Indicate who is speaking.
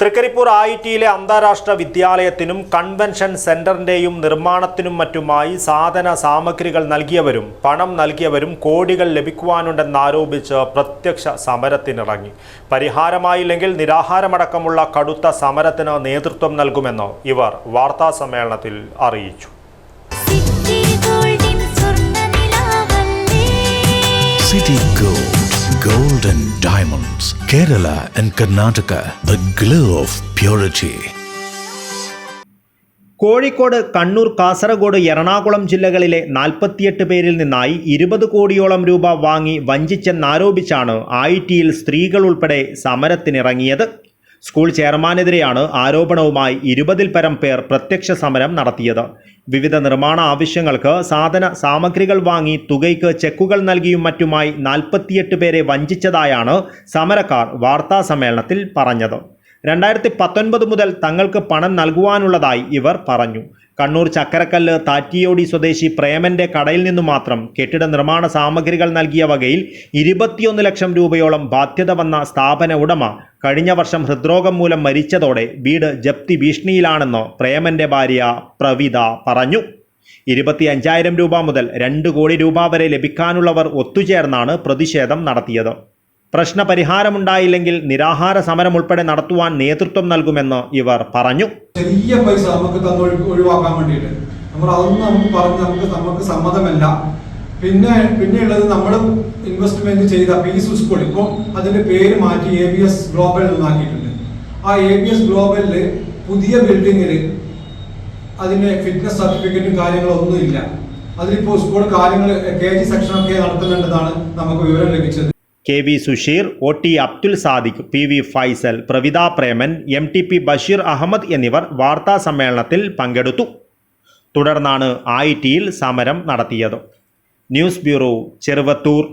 Speaker 1: Trikaripur I ടിയിലെ അന്താരാഷ്ട്ര വിദ്യാലയത്തിനും convention സെന്ററിന്റെയും നിർമ്മാണത്തിനും മറ്റുമായി സാധന സാമഗ്രികൾ നൽകിയവരും പണം നൽകിയവരും കോടികൾ ലഭിക്കുവാനുണ്ടെന്നാരോപിച്ച് പ്രത്യക്ഷ സമരത്തിനിറങ്ങി. പരിഹാരമായില്ലെങ്കിൽ നിരാഹാരമടക്കമുള്ള കടുത്ത സമരത്തിന് നേതൃത്വം നൽകുമെന്ന് ഇവർ വാർത്താ സമ്മേളനത്തിൽ അറിയിച്ചു.
Speaker 2: City
Speaker 3: Kerala and Karnataka, the glow of purity.
Speaker 1: Kozhikode Kannur Kasaragod Ernakulam ജില്ലകളിലെ നാൽപ്പത്തിയെട്ട് പേരിൽ നിന്നായി ഇരുപത് കോടിയോളം രൂപ വാങ്ങി വഞ്ചിച്ചെന്നാരോപിച്ചാണ് ഐ ടിയിൽ സ്ത്രീകൾ ഉൾപ്പെടെ സമരത്തിനിറങ്ങിയത് സ്കൂൾ ചെയർമാനെതിരെയാണ് ആരോപണവുമായി ഇരുപതിൽ പരം പേർ പ്രത്യക്ഷ സമരം നടത്തിയത്. വിവിധ നിർമ്മാണ ആവശ്യങ്ങൾക്ക് സാധന സാമഗ്രികൾ വാങ്ങി തുകയ്ക്ക് ചെക്കുകൾ നൽകിയും മറ്റുമായി നാൽപ്പത്തിയെട്ട് പേരെ വഞ്ചിച്ചതായാണ് സമരക്കാർ വാർത്താ സമ്മേളനത്തിൽ പറഞ്ഞത്. രണ്ടായിരത്തി പത്തൊൻപത് മുതൽ തങ്ങൾക്ക് പണം നൽകുവാനുള്ളതായി ഇവർ പറഞ്ഞു. കണ്ണൂർ ചക്കരക്കല്ല് താറ്റിയോടി സ്വദേശി പ്രേമന്റെ കടയിൽ നിന്നു മാത്രം കെട്ടിട നിർമ്മാണ സാമഗ്രികൾ നൽകിയ വകയിൽ ഇരുപത്തിയൊന്ന് ലക്ഷം രൂപയോളം ബാധ്യത വന്ന സ്ഥാപന ഉടമ കഴിഞ്ഞ വർഷം ഹൃദ്രോഗം മൂലം മരിച്ചതോടെ വീട് ജപ്തി ഭീഷണിയിലാണെന്ന് പ്രേമന്റെ ഭാര്യ പ്രവിത പറഞ്ഞു. ഇരുപത്തി അഞ്ചായിരം രൂപ മുതൽ രണ്ട് കോടി രൂപ വരെ ലഭിക്കാനുള്ളവർ ഒത്തുചേർന്നാണ് പ്രതിഷേധം നടത്തിയത്. പ്രശ്ന പരിഹാരമുണ്ടായില്ലെങ്കിൽ നിരാഹാര സമരം ഉൾപ്പെടെ നടത്തുവാൻ നേതൃത്വം നൽകുമെന്ന് ഇവർ പറഞ്ഞു.
Speaker 4: ചെറിയ പൈസ നമുക്ക് തന്ന് ഒഴി- ഒഴിവാക്കാൻ വേണ്ടിയിട്ട്. നമ്മൾ അതൊന്നും നമുക്ക് പറഞ്ഞ് നമുക്ക് നമുക്ക് സമ്മതമല്ല. പിന്നെ പിന്നെയുള്ളത് നമ്മൾ ഇൻവെസ്റ്റ്മെന്റ് ചെയ്ത പീസ് സ്കൂൾ ഇപ്പോൾ അതിന്റെ പേര് മാറ്റി എ ബി എസ് ഗ്ലോബൽ എന്നാക്കിയിട്ടുണ്ട്. ആ എ ബി എസ് ഗ്ലോബലിൽ പുതിയ ബിൽഡിങ്ങിൽ അതിന് ഫിറ്റ്നസ് സർട്ടിഫിക്കറ്റും കാര്യങ്ങളും ഒന്നും ഇല്ല അതിലിപ്പോൾ സ്കൂൾ കാര്യങ്ങൾ കെ ജി സെക്ഷനൊക്കെ നടത്തുന്നുണ്ടെന്നാണ് നമുക്ക് വിവരം ലഭിച്ചത്.
Speaker 1: K V Susheer O T Abdul Sadiq P V Faisal Pravitha Preman M T P Basheer Ahmed എന്നിവർ വാർത്താ സമ്മേളനത്തിൽ പങ്കെടുത്തു. തുടർന്നാണ് ഐ ടിയിൽ സമരം നടത്തിയത്. News bureau Cheruvathur.